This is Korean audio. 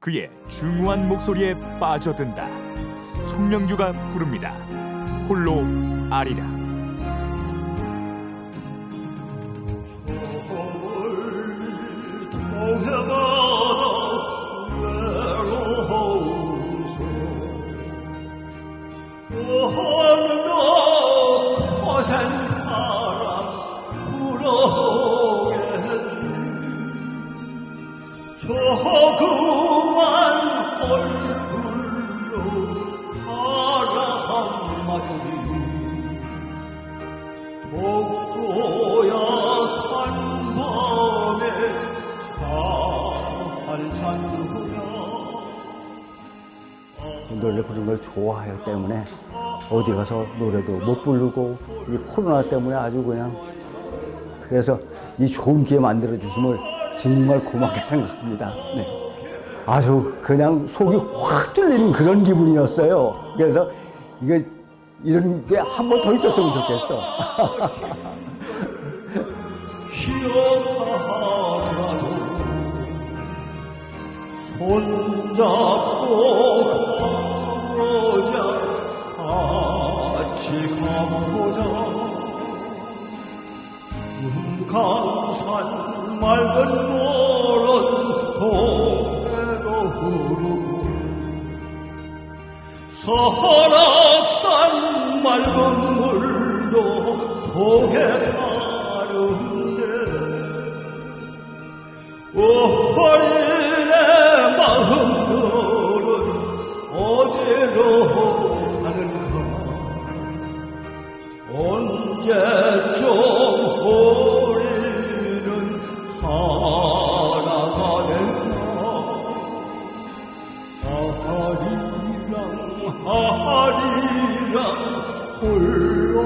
그의 중후한 목소리에 빠져든다. 송명규가 부릅니다. 홀로 아리라. 조그 노래 부르는 걸 좋아하기 때문에 어디 가서 노래도 못 부르고 이 코로나 때문에 아주 그냥 그래서 이 좋은 기회 만들어 주심을 정말 고맙게 생각합니다. 네. 아주 그냥 속이 확 뚫리는 그런 기분이었어요. 그래서 이게 이런 게 한 번 더 있었으면 좋겠어. 손잡고 가보자 같이 가보자 금강산 맑은 노른 동 설악산 맑은 물도 동해 가는데 어린의 마음들은 어디로 가는가? 언제쯤 아리랑 아리랑 홀로